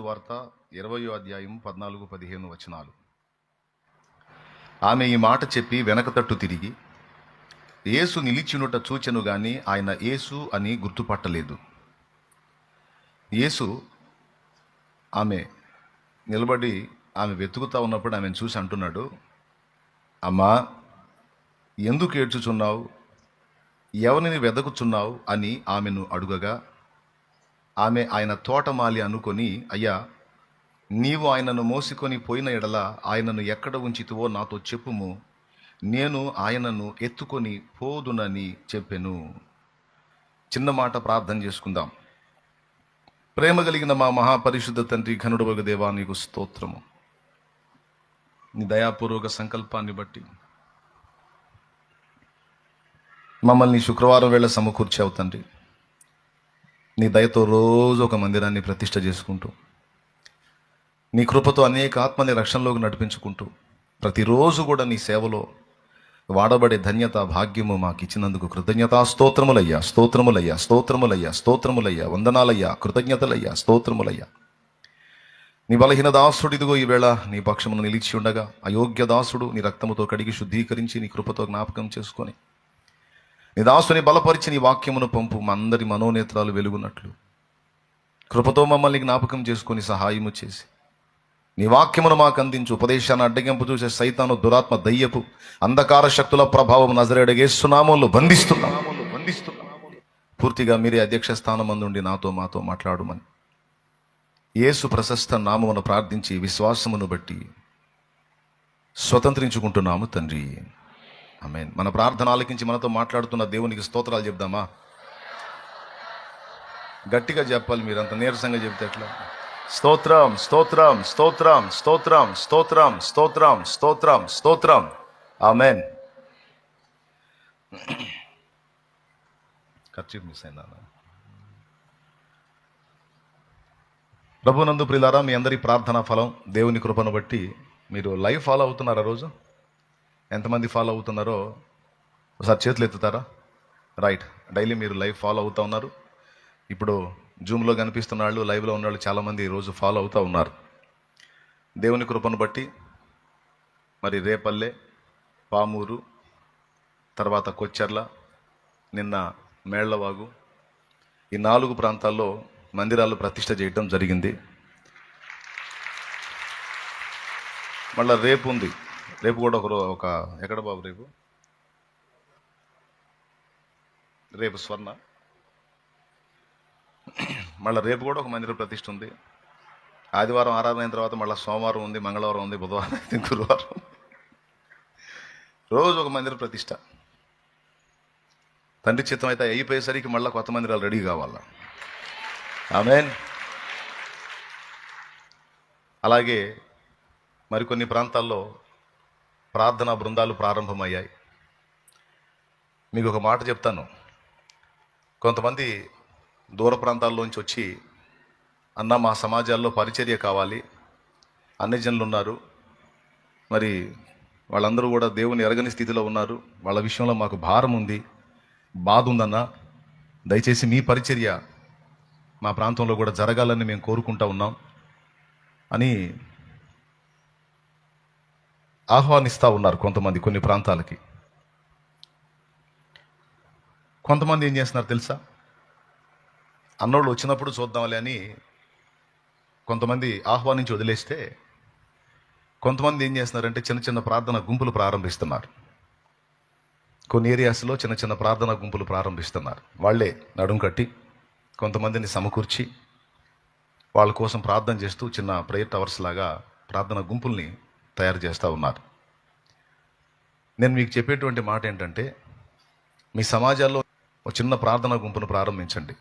సువార్త ఇరవయో అధ్యాయం పద్నాలుగు పదిహేను వచనాలు. ఆమె ఈ మాట చెప్పి వెనక తట్టు తిరిగి యేసు నిలిచినుట చూచెను గాని ఆయన యేసు అని గుర్తుపట్టలేదు. యేసు ఆమె నిలబడి ఆమె వెతుకుతా ఉన్నప్పుడు ఆమెను చూసి అంటున్నాడు అమ్మా ఎందుకు ఏడ్చుచున్నావు? ఎవరిని వెదకుచున్నావు? అని ఆమెను అడుగగా ఆమె ఆయన తోటమాలి అనుకొని అయ్యా నీవు ఆయనను మోసుకొని పోయిన ఎడల ఆయనను ఎక్కడ ఉంచితివో నాతో చెప్పుము. నేను ఆయనను ఎత్తుకొని పోదునని చెప్పెను. చిన్న మాట ప్రార్థన చేసుకుందాం. ప్రేమ కలిగిన మా మహాపరిశుద్ధ తండ్రి ఘనుడవగ దేవా నీకు స్తోత్రము. నీ దయాపూర్వక సంకల్పాన్ని బట్టి మమ్మల్ని శుక్రవారం వేళ సమకూర్చావు తండ్రి. నీ దయతో రోజు ఒక మందిరాన్ని ప్రతిష్ట చేసుకుంటూ నీ కృపతో అనేక ఆత్మని రక్షణలోకి నడిపించుకుంటూ ప్రతిరోజు కూడా నీ సేవలో వాడబడే ధన్యత భాగ్యము మాకు ఇచ్చినందుకు కృతజ్ఞతా స్తోత్రములయ్యా స్తోత్రములయ్యా స్తోత్రములయ్యా స్తోత్రములయ్యా వందనాలయ్యా కృతజ్ఞతలయ్యా స్తోత్రములయ్యా. నీ బలహీన దాసుడు ఇదిగో ఈవేళ నీ పక్షమును నిలిచి ఉండగా అయోగ్య దాసుడు నీ రక్తముతో కడిగి శుద్ధీకరించి నీ కృపతో జ్ఞాపకం చేసుకొని నీ దాసుని బలపరిచి నీ వాక్యమును పంపు. అందరి మనోనేత్రాలు వెలుగునట్లు. కృపతో మమ్మల్ని జ్ఞాపకం చేసుకొని సహాయము చేసి. నీ వాక్యమును మాకు అందించు. ఉపదేశాన్ని అడ్డగింపు చూసే సైతాను దురాత్మ దయ్యపు అంధకార శక్తుల ప్రభావం నజరేడగేస్తున్నామోలు బంధిస్తున్నాము బంధిస్తున్నాము పూర్తిగా మీరే అధ్యక్ష స్థానం అందుండి నాతో మాతో మాట్లాడమని. యేసు ప్రశస్త నామమును ప్రార్థించి విశ్వాసమును బట్టి స్వతంత్రించుకుంటున్నాము తండ్రి. ఆమె మన ప్రార్థన ఆలకించి మనతో మాట్లాడుతున్న దేవునికి స్తోత్రాలు చెప్దామా? గట్టిగా చెప్పాలి మీరు అంత నీరసంగా చెప్తే ఎట్లా? స్తోత్రం స్తోత్రం స్తోత్రం స్తోత్రం స్తోత్రం స్తోత్రం స్తోత్రం స్తోత్రం. ఆమెన్. ఖర్చు మిస్ అయిందా? ప్రభునందు ప్రిలారా మీ అందరి ప్రార్థనా ఫలం దేవుని కృపను బట్టి మీరు లైవ్ ఫాలో అవుతున్నారా రోజు? ఎంతమంది ఫాలో అవుతున్నారో ఒకసారి చేతులు ఎత్తుతారా? రైట్. డైలీ మీరు లైవ్ ఫాలో అవుతూ ఉన్నారు. ఇప్పుడు జూమ్లో కనిపిస్తున్న వాళ్ళు లైవ్లో ఉన్న వాళ్ళు చాలామంది రోజు ఫాలో అవుతూ ఉన్నారు. దేవుని కృపను బట్టి మరి రేపల్లె పామూరు తర్వాత కొచ్చెర్ల నిన్న మేళ్ళవాగు ఈ నాలుగు ప్రాంతాల్లో మందిరాలు ప్రతిష్ట చేయటం జరిగింది. మళ్ళీ రేపు ఉంది. రేపు కూడా ఒక ఒక ఎక్కడ బాబు రేపు? రేపు స్వర్ణ. మళ్ళీ రేపు కూడా ఒక మందిర ప్రతిష్ట ఉంది. ఆదివారం ఆరాధన అయిన తర్వాత మళ్ళీ సోమవారం ఉంది మంగళవారం ఉంది బుధవారం ఉంది గురువారం రోజు ఒక మందిర ప్రతిష్ట. తండ్రి చిత్తం అయితే అయిపోయేసరికి మళ్ళీ కొత్త మందిరాలు రెడీ కావాలా. ఆమెన్. అలాగే మరికొన్ని ప్రాంతాల్లో ప్రార్థనా బృందాలు ప్రారంభమయ్యాయి. మీకు ఒక మాట చెప్తాను. కొంతమంది దూర ప్రాంతాల్లోంచి వచ్చి అన్న మా సమాజాల్లో పరిచర్య కావాలి. అన్ని జనులు ఉన్నారు. మరి వాళ్ళందరూ కూడా దేవుని ఎరగని స్థితిలో ఉన్నారు. వాళ్ళ విషయంలో మాకు భారం ఉంది. బాధ ఉందన్న దయచేసి మీ పరిచర్య మా ప్రాంతంలో కూడా జరగాలని మేము కోరుకుంటా ఉన్నాం అని ఆహ్వానిస్తూ ఉన్నారు కొంతమంది కొన్ని ప్రాంతాలకి. కొంతమంది ఏం చేస్తున్నారు తెలుసా? అన్నోళ్ళు వచ్చినప్పుడు చూద్దాంలే అని కొంతమంది ఆహ్వానించి వదిలేస్తే కొంతమంది ఏం చేస్తున్నారంటే చిన్న చిన్న ప్రార్థన గుంపులు ప్రారంభిస్తున్నారు. కొన్ని ఏరియాస్లో చిన్న చిన్న ప్రార్థన గుంపులు ప్రారంభిస్తున్నారు. వాళ్ళే నడుం కట్టి కొంతమందిని సమకూర్చి వాళ్ళ కోసం ప్రార్థన చేస్తూ చిన్న ప్రేయర్ టవర్స్ లాగా ప్రార్థన గుంపుల్ని తయారు చేస్తూ ఉన్నారు. నేను మీకు చెప్పేటువంటి మాట ఏంటంటే మీ సమాజాల్లో ఒక చిన్న ప్రార్థనా గుంపును ప్రారంభించండి.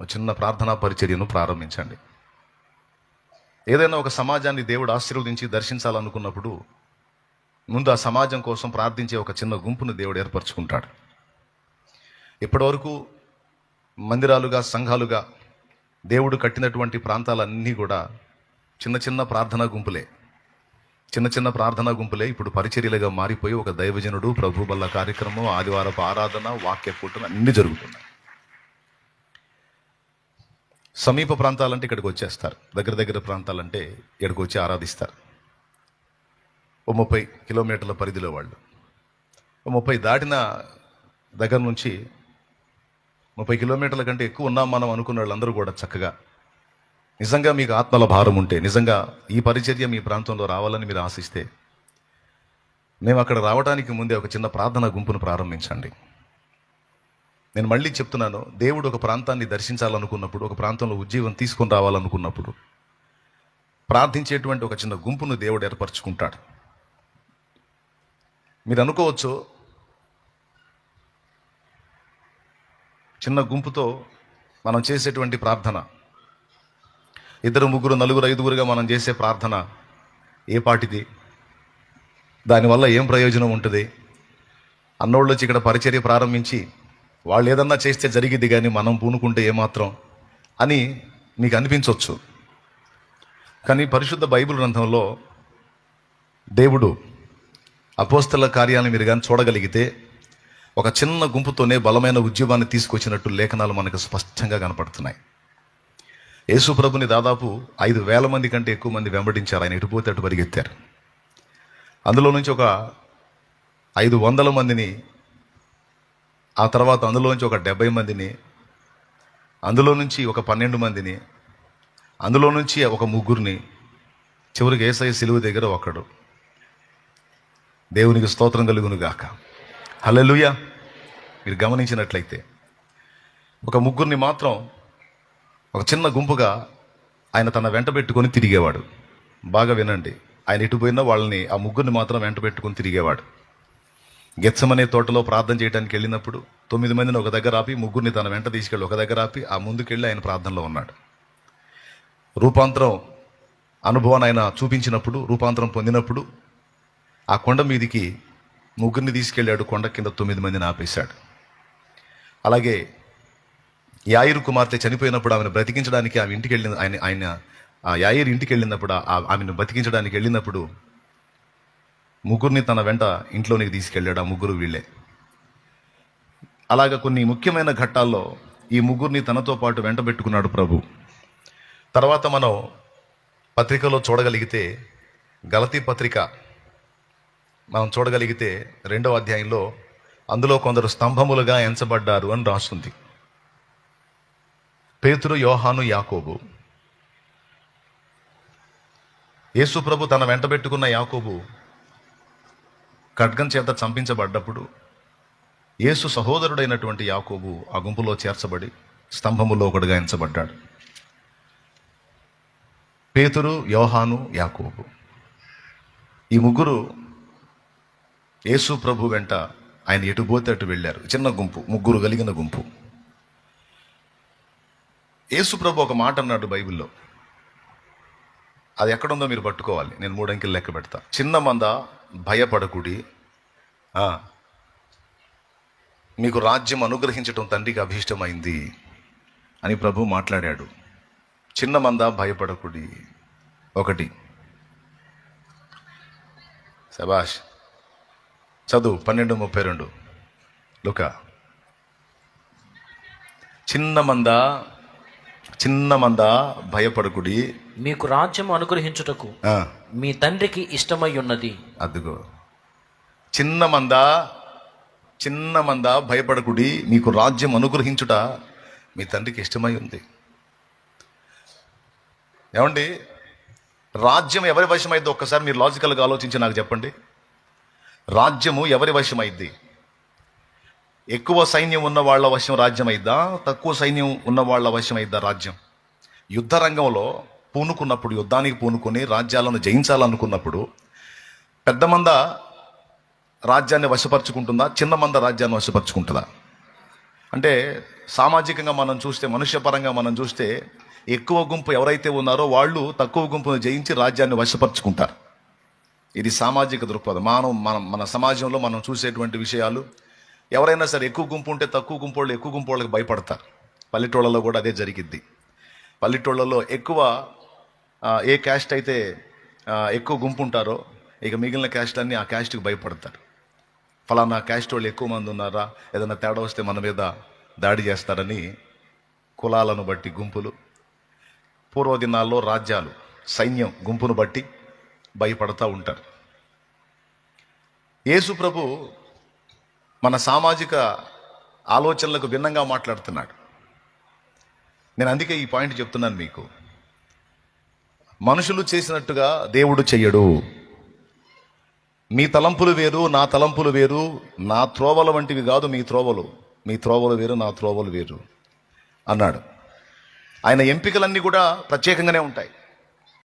ఒక చిన్న ప్రార్థనా పరిచర్యను ప్రారంభించండి. ఏదైనా ఒక సమాజాన్ని దేవుడు ఆశీర్వదించి దర్శించాలనుకున్నప్పుడు ముందు ఆ సమాజం కోసం ప్రార్థించే ఒక చిన్న గుంపును దేవుడు ఏర్పరచుకుంటాడు. ఇప్పటివరకు మందిరాలుగా సంఘాలుగా దేవుడు కట్టినటువంటి ప్రాంతాలన్నీ కూడా చిన్న చిన్న ప్రార్థనా గుంపులే. చిన్న చిన్న ప్రార్థనా గుంపులే ఇప్పుడు పరిచర్యలుగా మారిపోయి ఒక దైవజనుడు ప్రభు బల్ల కార్యక్రమం ఆదివారపు ఆరాధన వాక్య కూటమి అన్ని జరుగుతున్నాయి. సమీప ప్రాంతాలంటే ఇక్కడికి వచ్చేస్తారు. దగ్గర దగ్గర ప్రాంతాలంటే ఇక్కడికి వచ్చి ఆరాధిస్తారు. ఓ ముప్పై కిలోమీటర్ల పరిధిలో వాళ్ళు. ఓ ముప్పై దాటిన దగ్గర నుంచి ముప్పై కిలోమీటర్ల కంటే ఎక్కువ ఉన్నాం మనం అనుకున్న వాళ్ళందరూ కూడా చక్కగా నిజంగా మీకు ఆత్మల భారం ఉంటే నిజంగా ఈ పరిచర్య మీ ప్రాంతంలో రావాలని మీరు ఆశిస్తే మేము అక్కడ రావడానికి ముందే ఒక చిన్న ప్రార్థన గుంపును ప్రారంభించండి. నేను మళ్ళీ చెప్తున్నాను దేవుడు ఒక ప్రాంతాన్ని దర్శించాలనుకున్నప్పుడు ఒక ప్రాంతంలో ఉద్యోగం తీసుకొని రావాలనుకున్నప్పుడు ప్రార్థించేటువంటి ఒక చిన్న గుంపును దేవుడు ఏర్పరచుకుంటాడు. మీరు అనుకోవచ్చు చిన్న గుంపుతో మనం చేసేటువంటి ప్రార్థన ఇద్దరు ముగ్గురు నలుగురు ఐదుగురుగా మనం చేసే ప్రార్థన ఏ పాటిది? దానివల్ల ఏం ప్రయోజనం ఉంటుంది? అన్నోళ్ళు వచ్చి ఇక్కడ పరిచర్య ప్రారంభించి వాళ్ళు ఏదన్నా చేస్తే జరిగిద్ది కానీ మనం పూనుకుంటే ఏమాత్రం అని మీకు అనిపించవచ్చు కానీ పరిశుద్ధ బైబిల్ గ్రంథంలో దేవుడు అపోస్తల కార్యాలను మీరు కానీ చూడగలిగితే ఒక చిన్న గుంపుతోనే బలమైన ఉద్యమాన్ని తీసుకొచ్చినట్టు లేఖనాలు మనకు స్పష్టంగా కనపడుతున్నాయి. యేసు ప్రభుని దాదాపు ఐదు వేల మంది కంటే ఎక్కువ మంది వెంబడించారు. ఆయన ఎటుపోతే అటు పరిగెత్తారు. అందులో నుంచి ఒక ఐదు వందల మందిని ఆ తర్వాత అందులో నుంచి ఒక డెబ్బై మందిని అందులో నుంచి ఒక పన్నెండు మందిని అందులో నుంచి ఒక ముగ్గురిని చివరికి ఏసఐ సిలువ దగ్గర ఒకడు. దేవునికి స్తోత్రం కలుగును గాక. హలో మీరు గమనించినట్లయితే ఒక ముగ్గురిని మాత్రం ఒక చిన్న గుంపుగా ఆయన తన వెంట పెట్టుకొని తిరిగేవాడు. బాగా వినండి. ఆయన ఎటు పోయినా వాళ్ళని ఆ ముగ్గురిని మాత్రం వెంట పెట్టుకొని తిరిగేవాడు. గెచ్చమనే తోటలో ప్రార్థన చేయడానికి వెళ్ళినప్పుడు తొమ్మిది మందిని ఒక దగ్గర ఆపి ముగ్గురిని తన వెంట తీసుకెళ్ళి ఒక దగ్గర ఆపి ఆ ముందుకెళ్ళి ఆయన ప్రార్థనలో ఉన్నాడు. రూపాంతరం అనుభవాన్ని ఆయన చూపించినప్పుడు రూపాంతరం పొందినప్పుడు ఆ కొండ మీదికి ముగ్గురిని తీసుకెళ్ళాడు. కొండ కింద తొమ్మిది మందిని ఆపేశాడు. అలాగే యాయిరు కుమార్తె చనిపోయినప్పుడు ఆమెను బ్రతికించడానికి ఆమె ఇంటికి వెళ్ళిన ఆయన ఆయన ఆ యాయిరు ఇంటికి వెళ్ళినప్పుడు ఆ- ఆమెను బతికించడానికి వెళ్ళినప్పుడు ముగ్గురిని తన వెంట ఇంట్లోనికి తీసుకెళ్ళాడు ఆ ముగ్గురు వీళ్ళే. అలాగ కొన్ని ముఖ్యమైన ఘట్టాల్లో ఈ ముగ్గురిని తనతో పాటు వెంట పెట్టుకున్నాడు ప్రభు. తర్వాత మనం పత్రికలో చూడగలిగితే గలతీ పత్రిక మనం చూడగలిగితే రెండవ అధ్యాయంలో అందులో కొందరు స్తంభములుగా ఎంచబడ్డారు అని రాస్తుంది పేతురు యోహాను యాకోబు. యేసు ప్రభు తన వెంట పెట్టుకున్న యాకోబు ఖడ్గం చేత చంపించబడ్డప్పుడు యేసు సహోదరుడైనటువంటి యాకోబు ఆ గుంపులో చేర్చబడి స్తంభములో ఒకడుగా ఎంచబడ్డాడు. పేతురు యోహాను యాకోబు. ఈ ముగ్గురు యేసు ప్రభు వెంట ఆయన ఎటు పోతే అటు వెళ్ళారు. చిన్న గుంపు ముగ్గురు కలిగిన గుంపు. యేసు ప్రభు ఒక మాట అన్నాడు బైబిల్లో. అది ఎక్కడుందో మీరు పట్టుకోవాలి. నేను మూడు అంకెలు లెక్క పెడతా. చిన్న మంద భయపడకుడి. మీకు రాజ్యం అనుగ్రహించటం తండ్రికి అభీష్టమైంది అని ప్రభు మాట్లాడాడు. చిన్న మంద భయపడకుడి. ఒకటి. శబాష్ చదువు పన్నెండు ముప్పై రెండు. లుక. చిన్న మంద చిన్న మంద భయపడకుడి. మీకు రాజ్యం అనుగ్రహించుటకు మీ తండ్రికి ఇష్టమై ఉన్నది అదిగో. చిన్న మంద చిన్న మంద భయపడకుడి మీకు రాజ్యం అనుగ్రహించుట మీ తండ్రికి ఇష్టమై ఉంది ఏమండి? రాజ్యం ఎవరి వశమైద్దో ఒక్కసారి మీరు లాజికల్గా ఆలోచించి నాకు చెప్పండి. రాజ్యము ఎవరి వశమైద్ది ఎక్కువ సైన్యం ఉన్న వాళ్ళ వశం రాజ్యం అయిద్దా తక్కువ సైన్యం ఉన్న వాళ్ళ వశం అయిద్దా రాజ్యం? యుద్ధ రంగంలో పూనుకున్నప్పుడు యుద్ధానికి పూనుకొని రాజ్యాలను జయించాలనుకున్నప్పుడు పెద్ద మంద రాజ్యాన్ని వశపరుచుకుంటుందా? చిన్న మంద రాజ్యాన్ని వశపరుచుకుంటుందా? అంటే సామాజికంగా మనం చూస్తే మనుష్యపరంగా మనం చూస్తే ఎక్కువ గుంపు ఎవరైతే ఉన్నారో వాళ్ళు తక్కువ గుంపును జయించి రాజ్యాన్ని వశపరుచుకుంటారు. ఇది సామాజిక దృక్పథం. మనం మన మన సమాజంలో మనం చూసేటువంటి విషయాలు ఎవరైనా సరే ఎక్కువ గుంపు ఉంటే తక్కువ గుంపు వాళ్ళు ఎక్కువ గుంపు వాళ్ళకి భయపడతారు. పల్లెటూళ్ళలో కూడా అదే జరిగిద్ది. పల్లెటూళ్ళలో ఎక్కువ ఏ క్యాస్ట్ అయితే ఎక్కువ గుంపు ఉంటారో ఇక మిగిలిన క్యాస్ట్లన్నీ ఆ క్యాస్ట్కి భయపడతారు. ఫలానా క్యాస్ట్ వాళ్ళు ఎక్కువ మంది ఉన్నారా ఏదైనా తేడా వస్తే మన మీద దాడి చేస్తారని కులాలను బట్టి గుంపులు పూర్వదినాల్లో రాజ్యాలు సైన్యం గుంపును బట్టి భయపడతా ఉంటారు. యేసు ప్రభు మన సామాజిక ఆలోచనలకు భిన్నంగా మాట్లాడుతున్నాడు. నేను అందుకే ఈ పాయింట్ చెప్తున్నాను మీకు. మనుషులు చేసినట్టుగా దేవుడు చెయ్యడు. మీ తలంపులు వేరు నా తలంపులు వేరు నా త్రోవల వంటివి కాదు మీ త్రోవలు. మీ త్రోవలు వేరు నా త్రోవలు వేరు అన్నాడు. ఆయన ఎంపికలన్నీ కూడా ప్రత్యేకంగానే ఉంటాయి.